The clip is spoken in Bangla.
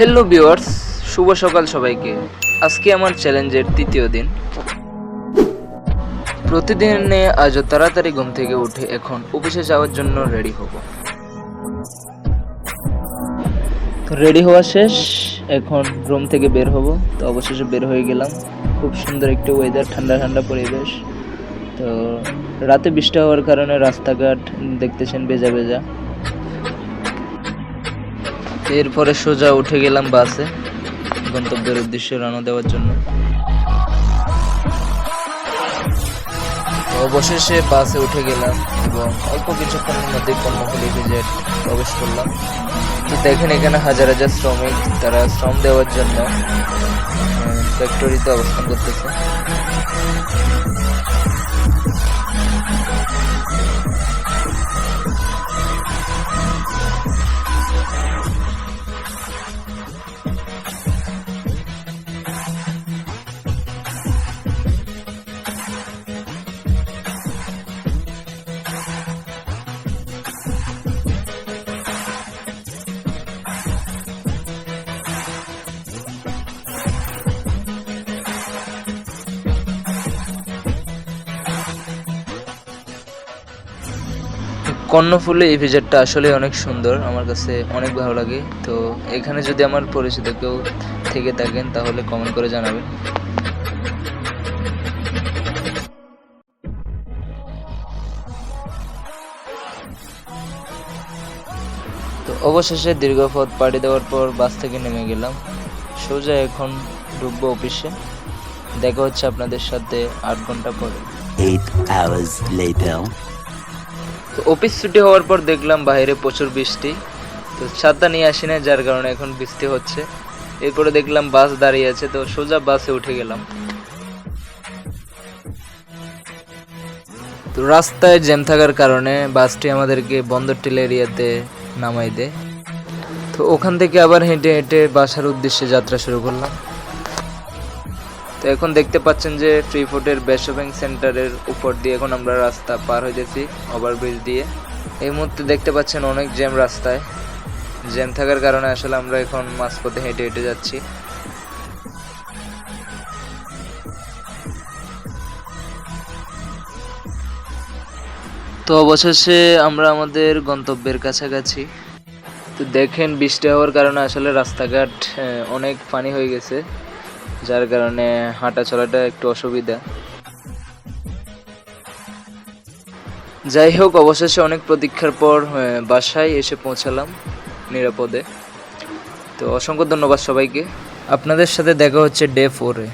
হ্যালো ভিউয়ার্স শুভ সকাল সবাইকে। আজকে আমার চ্যালেঞ্জের তৃতীয় দিন। প্রতিদিনে আজও তাড়াতাড়ি ঘুম থেকে উঠে এখন অফিসে যাওয়ার জন্য রেডি হব। রেডি হওয়া শেষ। এখন রুম থেকে বের হব। তো অবশেষে বের হয়ে গেলাম। খুব সুন্দর একটি ওয়েদার ঠান্ডা ঠান্ডা পরিবেশ। তো রাতে বৃষ্টি হওয়ার কারণে রাস্তাঘাট দেখতেছেন ভেজা ভেজা। এরপরে সোজা উঠে গেলাম বাসে, গন্তব্যের উদ্দেশ্যে রওনা দেওয়ার জন্য। অবশেষে বাসে উঠে গেলাম এবং অল্প কিছুক্ষণের মধ্যে কর্ণফুলি ভিজেট প্রবেশ করলাম। তো দেখেন এখানে হাজার হাজার শ্রমিক, তারা শ্রম দেওয়ার জন্য ফ্যাক্টরিতে অবস্থান করতেছে। কর্ণফুলে এই ভিজারটা আসলে অনেক সুন্দর, আমার কাছে অনেক ভালো লাগে। তো এখানে যদি আমার পরিচিত কেউ থেকে থাকেন, তাহলে কমেন্ট করে জানাবেন। তো অবশেষে দীর্ঘ পথ পাড়ি দেওয়ার পর বাস থেকে নেমে গেলাম। সোজা এখন ঢুকবো অফিসে। দেখা হচ্ছে আপনাদের সাথে আট ঘণ্টা পরে। Eight hours later. তো অফিস ছুটি হওয়ার পর দেখলাম বাইরে প্রচুর বৃষ্টি। তো ছাতা নিয়ে আসি না যার কারণে এখন বৃষ্টি হচ্ছে। এরপরে দেখলাম বাস দাঁড়িয়ে আছে, তো সোজা বাসে উঠে গেলাম। তো রাস্তায় জ্যাম থাকার কারণে বাসটি আমাদেরকে বন্দরটিল এরিয়াতে নামাই দেয়। তো ওখান থেকে আবার হেঁটে হেঁটে বাসার উদ্দেশ্যে যাত্রা শুরু করলাম। তো এখন দেখতে পাচ্ছেন যে ফ্রি ফুডের বেশপিং সেন্টারের উপর দিয়ে এখন আমরা রাস্তা পার হইতেছি ওভারব্রিজ দিয়ে। এই মুহূর্তে দেখতে পাচ্ছেন অনেক জ্যাম রাস্তায়। জ্যাম থাকার কারণে আসলে আমরা এখন মাঝপথে হেঁটে হেঁটে যাচ্ছি। তো অবশেষে আমরা আমাদের গন্তব্যের কাছাকাছি। তো দেখেন বৃষ্টি হওয়ার কারণে আসলে রাস্তাঘাট অনেক পানি হয়ে গেছে। যার কারণে হাঁটা চলাটা একটু অসুবিধা। যাই হোক অবশেষে অনেক প্রতীক্ষার পর বাসায় এসে পৌঁছালাম নিরাপদে। তো অসংখ্য ধন্যবাদ সবাইকে। আপনাদের সাথে দেখা হচ্ছে ডে ফোরে।